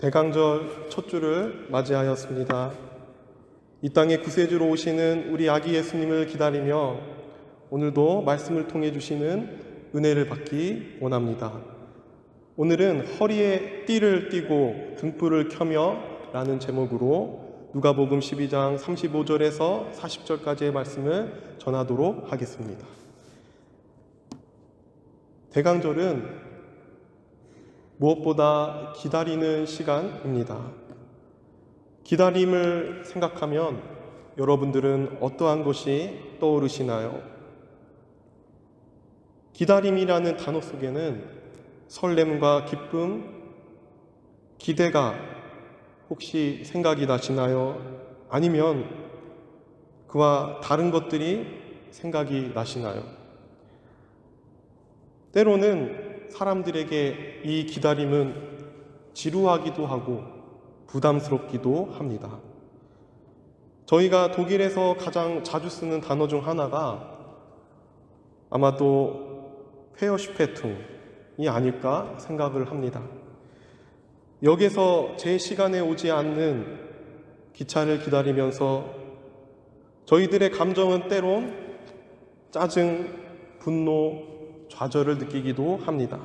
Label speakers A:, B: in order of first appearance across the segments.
A: 대강절 첫 주를 맞이하였습니다. 이 땅에 구세주로 오시는 우리 아기 예수님을 기다리며 오늘도 말씀을 통해 주시는 은혜를 받기 원합니다. 오늘은 허리에 띠를 띠고 등불을 켜며 라는 제목으로 누가복음 12장 35절에서 40절까지의 말씀을 전하도록 하겠습니다. 대강절은 무엇보다 기다리는 시간입니다. 기다림을 생각하면 여러분들은 어떠한 것이 떠오르시나요? 기다림이라는 단어 속에는 설렘과 기쁨, 기대가 혹시 생각이 나시나요? 아니면 그와 다른 것들이 생각이 나시나요? 때로는 사람들에게 이 기다림은 지루하기도 하고 부담스럽기도 합니다. 저희가 독일에서 가장 자주 쓰는 단어 중 하나가 아마도 페어슈페퉁이 아닐까 생각을 합니다. 역에서 제 시간에 오지 않는 기차를 기다리면서 저희들의 감정은 때론 짜증, 분노, 좌절을 느끼기도 합니다.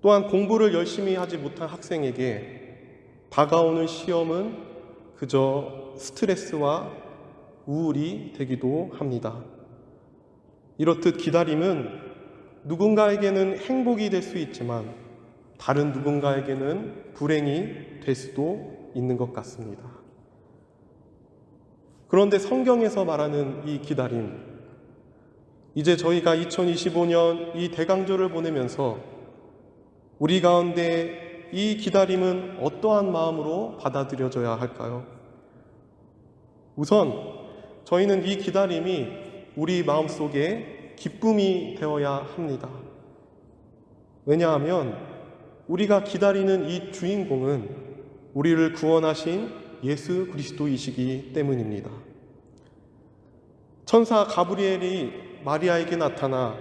A: 또한 공부를 열심히 하지 못한 학생에게 다가오는 시험은 그저 스트레스와 우울이 되기도 합니다. 이렇듯 기다림은 누군가에게는 행복이 될 수 있지만 다른 누군가에게는 불행이 될 수도 있는 것 같습니다. 그런데 성경에서 말하는 이 기다림, 이제 저희가 2025년 이 대강조를 보내면서 우리 가운데 이 기다림은 어떠한 마음으로 받아들여져야 할까요? 우선 저희는 이 기다림이 우리 마음속에 기쁨이 되어야 합니다. 왜냐하면 우리가 기다리는 이 주인공은 우리를 구원하신 예수 그리스도이시기 때문입니다. 천사 가브리엘이 마리아에게 나타나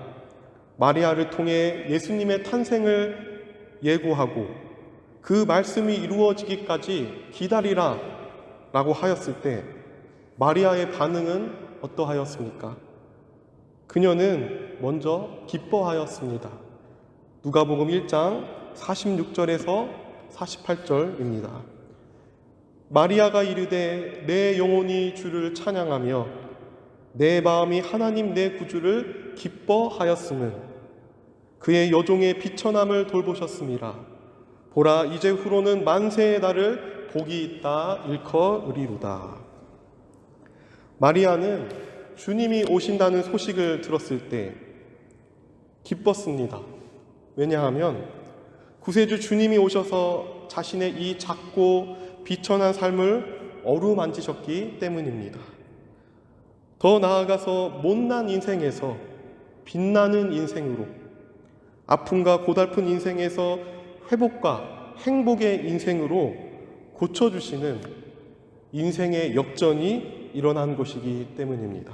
A: 마리아를 통해 예수님의 탄생을 예고하고 그 말씀이 이루어지기까지 기다리라 라고 하였을 때 마리아의 반응은 어떠하였습니까? 그녀는 먼저 기뻐하였습니다. 누가복음 1장 46절에서 48절입니다. 마리아가 이르되 내 영혼이 주를 찬양하며 내 마음이 하나님 내 구주를 기뻐하였음은 그의 여종의 비천함을 돌보셨습니다. 보라 이제 후로는 만세의 날을 복이 있다 일커으리로다. 마리아는 주님이 오신다는 소식을 들었을 때 기뻤습니다. 왜냐하면 구세주 주님이 오셔서 자신의 이 작고 비천한 삶을 어루만지셨기 때문입니다. 더 나아가서 못난 인생에서 빛나는 인생으로 아픔과 고달픈 인생에서 회복과 행복의 인생으로 고쳐주시는 인생의 역전이 일어난 것이기 때문입니다.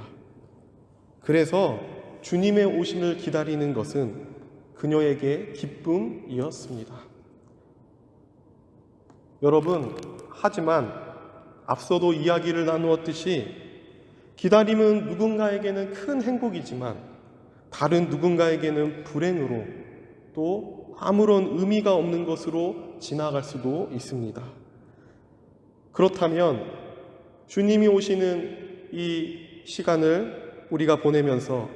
A: 그래서 주님의 오심을 기다리는 것은 그녀에게 기쁨이었습니다. 여러분, 하지만 앞서도 이야기를 나누었듯이 기다림은 누군가에게는 큰 행복이지만 다른 누군가에게는 불행으로 또 아무런 의미가 없는 것으로 지나갈 수도 있습니다. 그렇다면 주님이 오시는 이 시간을 우리가 보내면서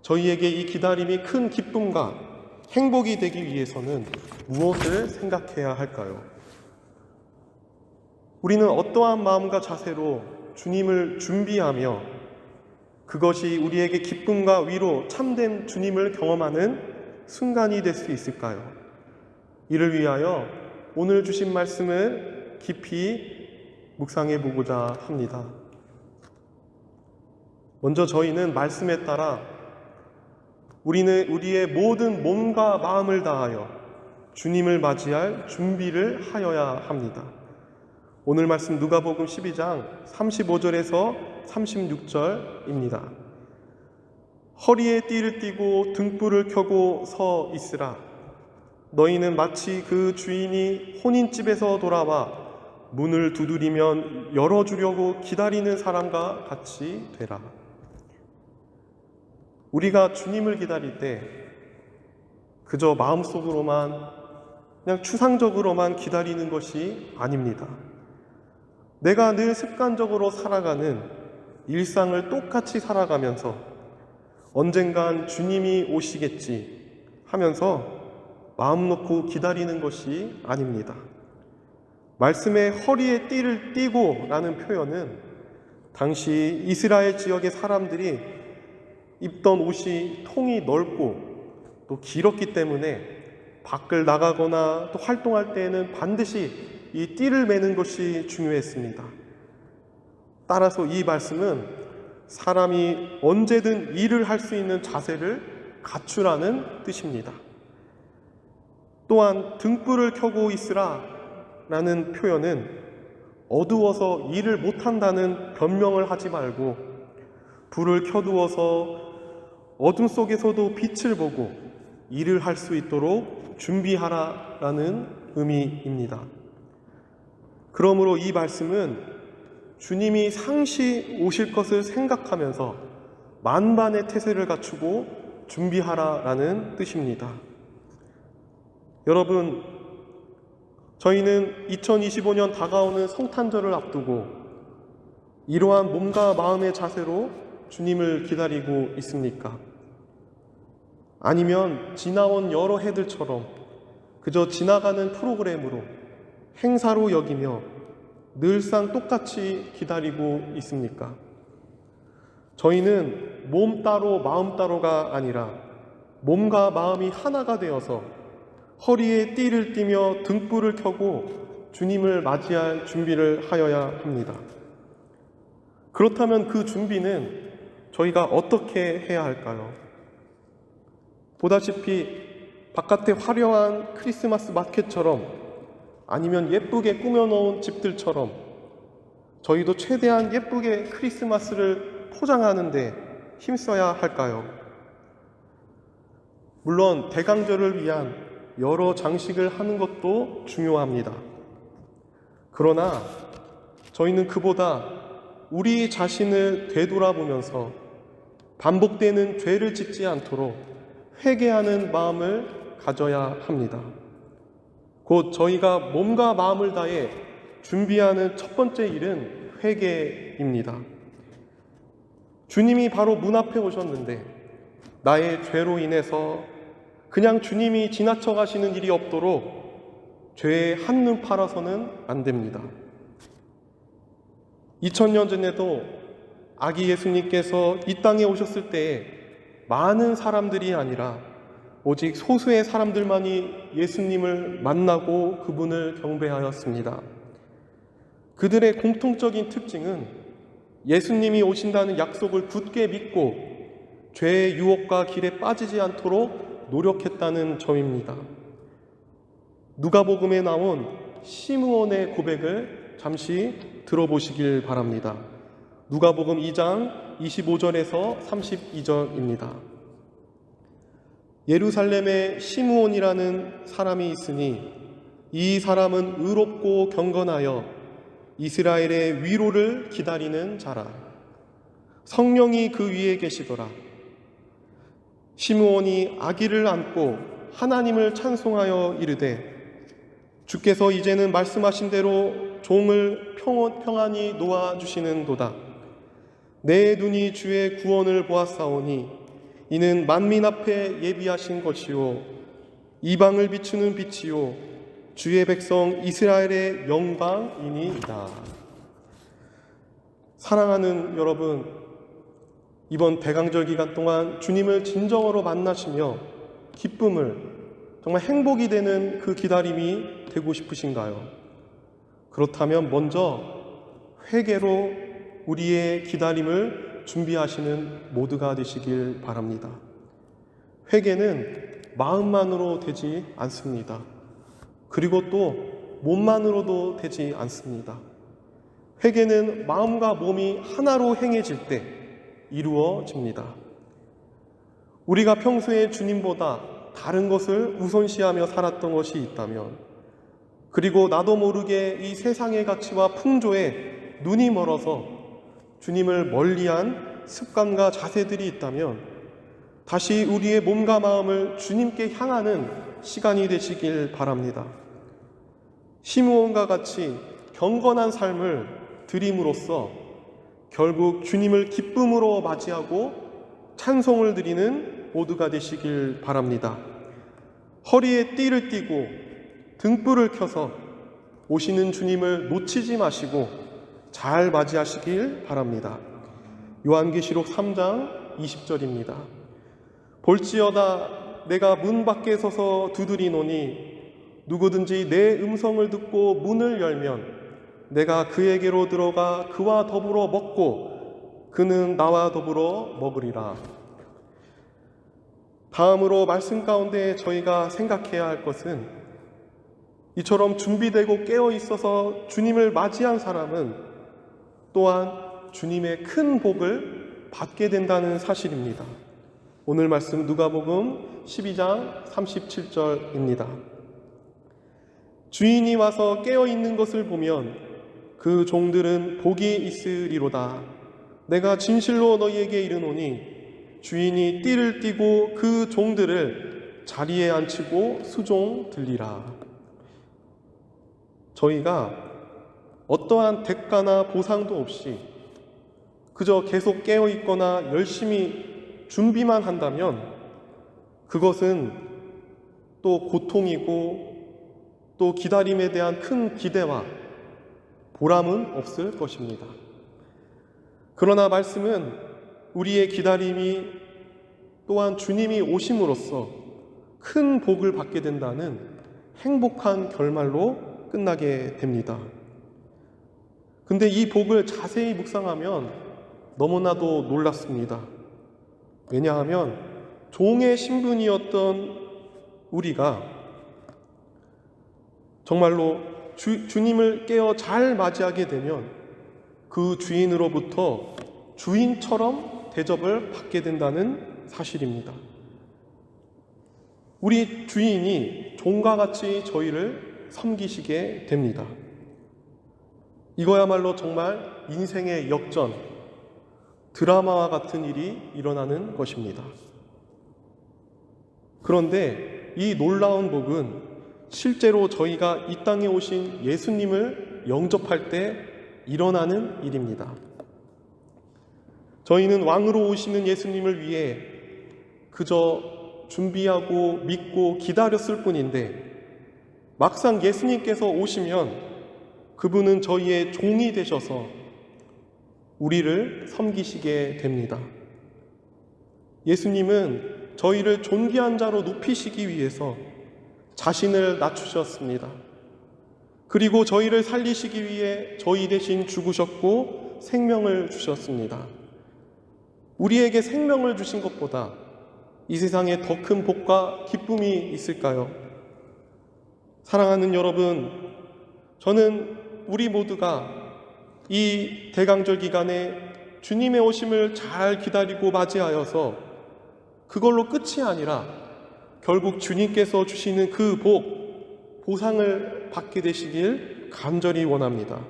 A: 저희에게 이 기다림이 큰 기쁨과 행복이 되기 위해서는 무엇을 생각해야 할까요? 우리는 어떠한 마음과 자세로 주님을 준비하며 그것이 우리에게 기쁨과 위로 참된 주님을 경험하는 순간이 될 수 있을까요? 이를 위하여 오늘 주신 말씀을 깊이 묵상해 보고자 합니다. 먼저 저희는 말씀에 따라 우리는 우리의 모든 몸과 마음을 다하여 주님을 맞이할 준비를 하여야 합니다. 오늘 말씀 누가복음 12장 35절에서 36절입니다. 허리에 띠를 띠고 등불을 켜고 서 있으라. 너희는 마치 그 주인이 혼인집에서 돌아와 문을 두드리면 열어주려고 기다리는 사람과 같이 되라. 우리가 주님을 기다릴 때 그저 마음속으로만 그냥 추상적으로만 기다리는 것이 아닙니다. 내가 늘 습관적으로 살아가는 일상을 똑같이 살아가면서 언젠간 주님이 오시겠지 하면서 마음 놓고 기다리는 것이 아닙니다. 말씀에 허리에 띠를 띠고 라는 표현은 당시 이스라엘 지역의 사람들이 입던 옷이 통이 넓고 또 길었기 때문에 밖을 나가거나 또 활동할 때에는 반드시 이 띠를 매는 것이 중요했습니다. 따라서 이 말씀은 사람이 언제든 일을 할 수 있는 자세를 갖추라는 뜻입니다. 또한 등불을 켜고 있으라 라는 표현은 어두워서 일을 못한다는 변명을 하지 말고 불을 켜두어서 어둠 속에서도 빛을 보고 일을 할 수 있도록 준비하라 라는 의미입니다. 그러므로 이 말씀은 주님이 상시 오실 것을 생각하면서 만반의 태세를 갖추고 준비하라 라는 뜻입니다. 여러분, 저희는 2025년 다가오는 성탄절을 앞두고 이러한 몸과 마음의 자세로 주님을 기다리고 있습니까? 아니면 지나온 여러 해들처럼 그저 지나가는 프로그램으로 행사로 여기며 늘상 똑같이 기다리고 있습니까? 저희는 몸 따로 마음 따로가 아니라 몸과 마음이 하나가 되어서 허리에 띠를 띠며 등불을 켜고 주님을 맞이할 준비를 하여야 합니다. 그렇다면 그 준비는 저희가 어떻게 해야 할까요? 보다시피 바깥에 화려한 크리스마스 마켓처럼 아니면 예쁘게 꾸며놓은 집들처럼 저희도 최대한 예쁘게 크리스마스를 포장하는데 힘써야 할까요? 물론 대강절을 위한 여러 장식을 하는 것도 중요합니다. 그러나 저희는 그보다 우리 자신을 되돌아보면서 반복되는 죄를 짓지 않도록 회개하는 마음을 가져야 합니다. 곧 저희가 몸과 마음을 다해 준비하는 첫 번째 일은 회개입니다. 주님이 바로 문 앞에 오셨는데 나의 죄로 인해서 그냥 주님이 지나쳐 가시는 일이 없도록 죄에 한눈 팔아서는 안 됩니다. 2000년 전에도 아기 예수님께서 이 땅에 오셨을 때에 많은 사람들이 아니라 오직 소수의 사람들만이 예수님을 만나고 그분을 경배하였습니다. 그들의 공통적인 특징은 예수님이 오신다는 약속을 굳게 믿고 죄의 유혹과 길에 빠지지 않도록 노력했다는 점입니다. 누가복음에 나온 시므온의 고백을 잠시 들어보시길 바랍니다. 누가복음 2장 25절에서 32절입니다. 예루살렘에 시므온이라는 사람이 있으니 이 사람은 의롭고 경건하여 이스라엘의 위로를 기다리는 자라. 성령이 그 위에 계시더라. 시므온이 아기를 안고 하나님을 찬송하여 이르되 주께서 이제는 말씀하신 대로 종을 평안히 놓아 주시는도다. 내 눈이 주의 구원을 보았사오니 이는 만민 앞에 예비하신 것이요 이방을 비추는 빛이요 주의 백성 이스라엘의 영광이니이다. 사랑하는 여러분, 이번 대강절 기간 동안 주님을 진정으로 만나시며 기쁨을 정말 행복이 되는 그 기다림이 되고 싶으신가요? 그렇다면 먼저 회개로 우리의 기다림을 준비하시는 모두가 되시길 바랍니다. 회개는 마음만으로 되지 않습니다. 그리고 또 몸만으로도 되지 않습니다. 회개는 마음과 몸이 하나로 행해질 때 이루어집니다. 우리가 평소에 주님보다 다른 것을 우선시하며 살았던 것이 있다면, 그리고 나도 모르게 이 세상의 가치와 풍조에 눈이 멀어서 주님을 멀리한 습관과 자세들이 있다면, 다시 우리의 몸과 마음을 주님께 향하는 시간이 되시길 바랍니다. 시므온과 같이 경건한 삶을 드림으로써 결국 주님을 기쁨으로 맞이하고 찬송을 드리는 모두가 되시길 바랍니다. 허리에 띠를 띠고 등불을 켜서 오시는 주님을 놓치지 마시고 잘 맞이하시길 바랍니다. 요한계시록 3장 20절입니다. 볼지어다 내가 문 밖에 서서 두드리노니 누구든지 내 음성을 듣고 문을 열면 내가 그에게로 들어가 그와 더불어 먹고 그는 나와 더불어 먹으리라. 다음으로 말씀 가운데 저희가 생각해야 할 것은 이처럼 준비되고 깨어 있어서 주님을 맞이한 사람은 또한 주님의 큰 복을 받게 된다는 사실입니다. 오늘 말씀 누가복음 12장 37절입니다. 주인이 와서 깨어 있는 것을 보면 그 종들은 복이 있으리로다. 내가 진실로 너희에게 이르노니 주인이 띠를 띠고 그 종들을 자리에 앉히고 수종 들리라. 저희가 어떠한 대가나 보상도 없이 그저 계속 깨어 있거나 열심히 준비만 한다면 그것은 또 고통이고 또 기다림에 대한 큰 기대와 보람은 없을 것입니다. 그러나 말씀은 우리의 기다림이 또한 주님이 오심으로써 큰 복을 받게 된다는 행복한 결말로 끝나게 됩니다. 근데 이 복을 자세히 묵상하면 너무나도 놀랍습니다. 왜냐하면 종의 신분이었던 우리가 정말로 주, 주님을 깨어 잘 맞이하게 되면 그 주인으로부터 주인처럼 대접을 받게 된다는 사실입니다. 우리 주인이 종과 같이 저희를 섬기시게 됩니다. 이거야말로 정말 인생의 역전, 드라마와 같은 일이 일어나는 것입니다. 그런데 이 놀라운 복은 실제로 저희가 이 땅에 오신 예수님을 영접할 때 일어나는 일입니다. 저희는 왕으로 오시는 예수님을 위해 그저 준비하고 믿고 기다렸을 뿐인데 막상 예수님께서 오시면 그분은 저희의 종이 되셔서 우리를 섬기시게 됩니다. 예수님은 저희를 존귀한 자로 높이시기 위해서 자신을 낮추셨습니다. 그리고 저희를 살리시기 위해 저희 대신 죽으셨고 생명을 주셨습니다. 우리에게 생명을 주신 것보다 이 세상에 더 큰 복과 기쁨이 있을까요? 사랑하는 여러분, 저는 우리 모두가 이 대강절 기간에 주님의 오심을 잘 기다리고 맞이하여서 그걸로 끝이 아니라 결국 주님께서 주시는 그 복, 보상을 받게 되시길 간절히 원합니다.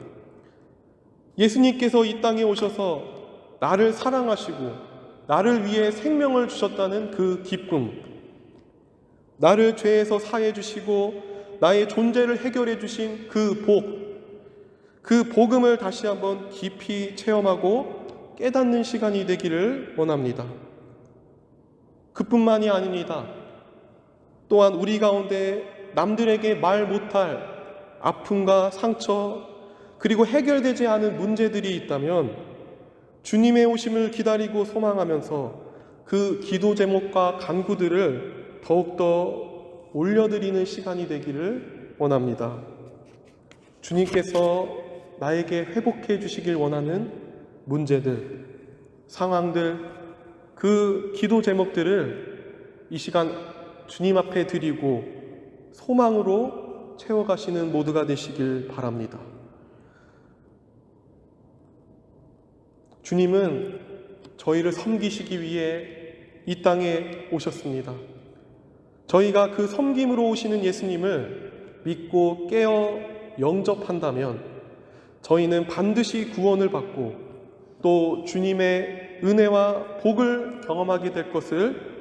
A: 예수님께서 이 땅에 오셔서 나를 사랑하시고 나를 위해 생명을 주셨다는 그 기쁨, 나를 죄에서 사해 주시고 나의 존재를 해결해 주신 그 복, 그 복음을 다시 한번 깊이 체험하고 깨닫는 시간이 되기를 원합니다. 그뿐만이 아닙니다. 또한 우리 가운데 남들에게 말 못할 아픔과 상처, 그리고 해결되지 않은 문제들이 있다면 주님의 오심을 기다리고 소망하면서 그 기도 제목과 간구들을 더욱더 올려드리는 시간이 되기를 원합니다. 주님께서 나에게 회복해 주시길 원하는 문제들, 상황들, 그 기도 제목들을 이 시간 주님 앞에 드리고 소망으로 채워가시는 모두가 되시길 바랍니다. 주님은 저희를 섬기시기 위해 이 땅에 오셨습니다. 저희가 그 섬김으로 오시는 예수님을 믿고 깨어 영접한다면 저희는 반드시 구원을 받고 또 주님의 은혜와 복을 경험하게 될 것을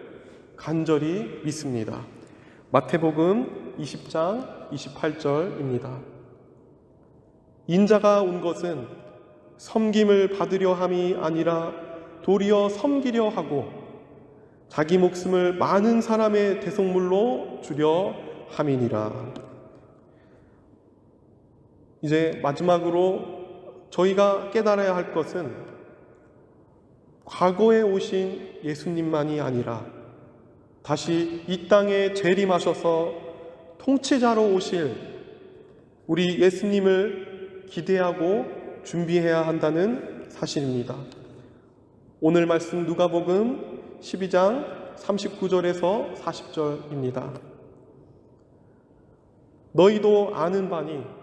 A: 간절히 믿습니다. 마태복음 20장 28절입니다. 인자가 온 것은 섬김을 받으려 함이 아니라 도리어 섬기려 하고 자기 목숨을 많은 사람의 대속물로 주려 함이니라. 이제 마지막으로 저희가 깨달아야 할 것은 과거에 오신 예수님만이 아니라 다시 이 땅에 재림하셔서 통치자로 오실 우리 예수님을 기대하고 준비해야 한다는 사실입니다. 오늘 말씀 누가복음 12장 39절에서 40절입니다. 너희도 아는 바니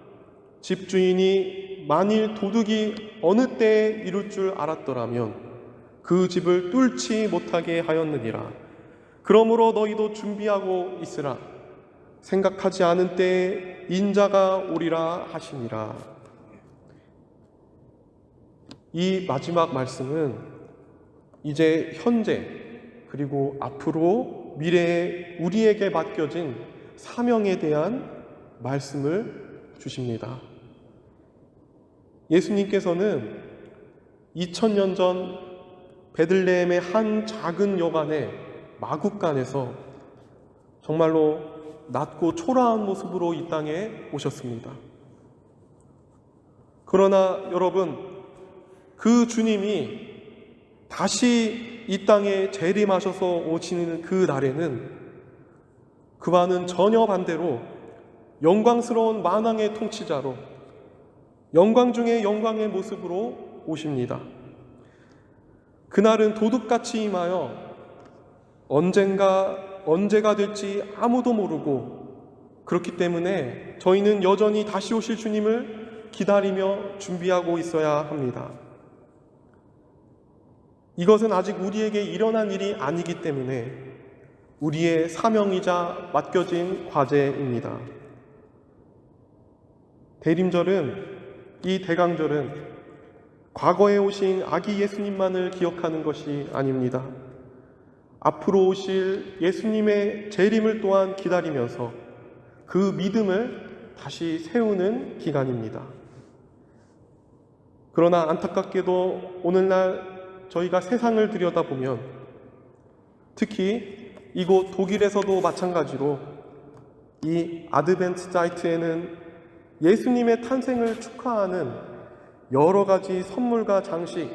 A: 집주인이 만일 도둑이 어느 때에 이룰 줄 알았더라면 그 집을 뚫지 못하게 하였느니라. 그러므로 너희도 준비하고 있으라. 생각하지 않은 때에 인자가 오리라 하시니라. 이 마지막 말씀은 이제 현재 그리고 앞으로 미래에 우리에게 맡겨진 사명에 대한 말씀을 주십니다. 예수님께서는 2000년 전 베들레헴의 한 작은 여관의 마국간에서 정말로 낮고 초라한 모습으로 이 땅에 오셨습니다. 그러나 여러분, 그 주님이 다시 이 땅에 재림하셔서 오시는 그 날에는 그와는 전혀 반대로 영광스러운 만왕의 통치자로 영광 중에 영광의 모습으로 오십니다. 그날은 도둑같이 임하여 언젠가 언제가 될지 아무도 모르고 그렇기 때문에 저희는 여전히 다시 오실 주님을 기다리며 준비하고 있어야 합니다. 이것은 아직 우리에게 일어난 일이 아니기 때문에 우리의 사명이자 맡겨진 과제입니다. 대림절은 이 대강절은 과거에 오신 아기 예수님만을 기억하는 것이 아닙니다. 앞으로 오실 예수님의 재림을 또한 기다리면서 그 믿음을 다시 세우는 기간입니다. 그러나 안타깝게도 오늘날 저희가 세상을 들여다보면 특히 이곳 독일에서도 마찬가지로 이 아드벤트 자이트에는 예수님의 탄생을 축하하는 여러 가지 선물과 장식,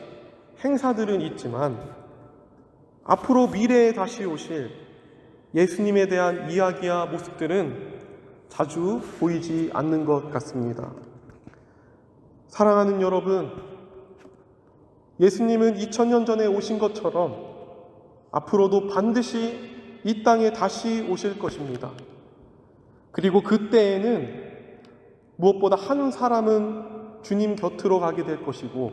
A: 행사들은 있지만 앞으로 미래에 다시 오실 예수님에 대한 이야기와 모습들은 자주 보이지 않는 것 같습니다. 사랑하는 여러분, 예수님은 2000년 전에 오신 것처럼 앞으로도 반드시 이 땅에 다시 오실 것입니다. 그리고 그때에는 무엇보다 한 사람은 주님 곁으로 가게 될 것이고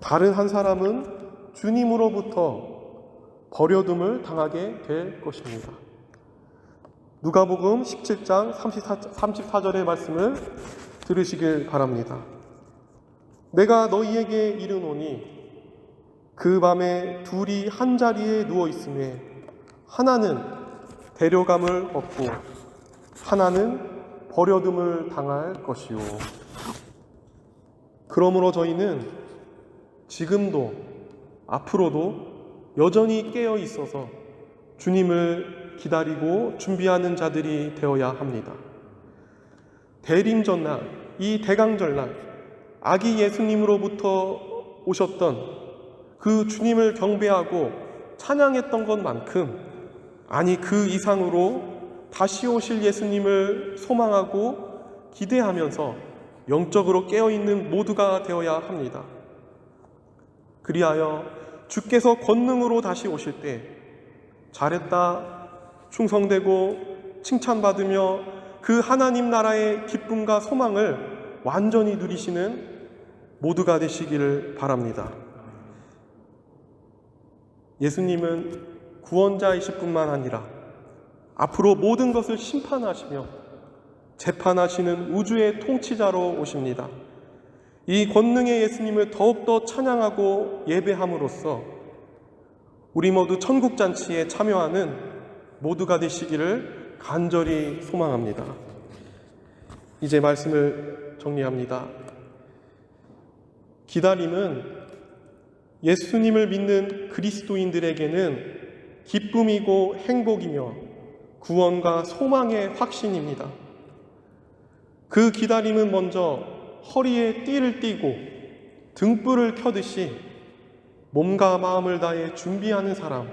A: 다른 한 사람은 주님으로부터 버려둠을 당하게 될 것입니다. 누가복음 17장 34, 34절의 말씀을 들으시길 바랍니다. 내가 너희에게 이르노니 그 밤에 둘이 한 자리에 누워 있음에 하나는 데려감을 얻고 하나는 버려둠을 당할 것이요. 그러므로 저희는 지금도 앞으로도 여전히 깨어 있어서 주님을 기다리고 준비하는 자들이 되어야 합니다. 대림전날, 이 대강절날, 아기 예수님으로부터 오셨던 그 주님을 경배하고 찬양했던 것만큼, 아니 그 이상으로 다시 오실 예수님을 소망하고 기대하면서 영적으로 깨어있는 모두가 되어야 합니다. 그리하여 주께서 권능으로 다시 오실 때 잘했다, 충성되고 칭찬받으며 그 하나님 나라의 기쁨과 소망을 완전히 누리시는 모두가 되시기를 바랍니다. 예수님은 구원자이실 뿐만 아니라 앞으로 모든 것을 심판하시며 재판하시는 우주의 통치자로 오십니다. 이 권능의 예수님을 더욱더 찬양하고 예배함으로써 우리 모두 천국잔치에 참여하는 모두가 되시기를 간절히 소망합니다. 이제 말씀을 정리합니다. 기다림은 예수님을 믿는 그리스도인들에게는 기쁨이고 행복이며 구원과 소망의 확신입니다. 그 기다림은 먼저 허리에 띠를 띠고 등불을 켜듯이 몸과 마음을 다해 준비하는 사람,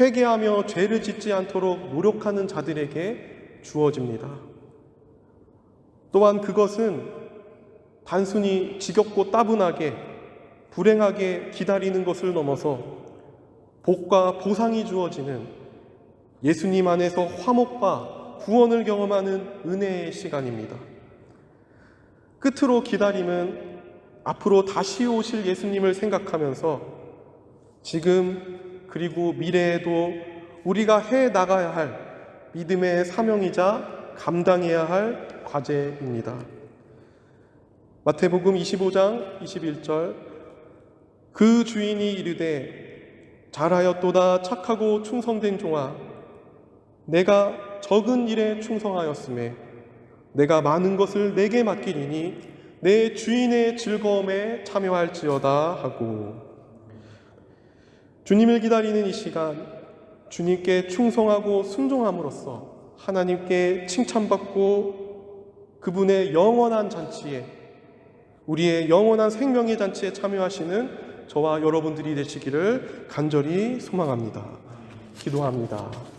A: 회개하며 죄를 짓지 않도록 노력하는 자들에게 주어집니다. 또한 그것은 단순히 지겹고 따분하게 불행하게 기다리는 것을 넘어서 복과 보상이 주어지는 예수님 안에서 화목과 구원을 경험하는 은혜의 시간입니다. 끝으로 기다림은 앞으로 다시 오실 예수님을 생각하면서 지금 그리고 미래에도 우리가 해 나가야 할 믿음의 사명이자 감당해야 할 과제입니다. 마태복음 25장 21절 그 주인이 이르되 잘하였도다 착하고 충성된 종아 내가 적은 일에 충성하였음에 내가 많은 것을 내게 맡기리니 내 주인의 즐거움에 참여할지어다 하고 주님을 기다리는 이 시간 주님께 충성하고 순종함으로써 하나님께 칭찬받고 그분의 영원한 잔치에 우리의 영원한 생명의 잔치에 참여하시는 저와 여러분들이 되시기를 간절히 소망합니다. 기도합니다.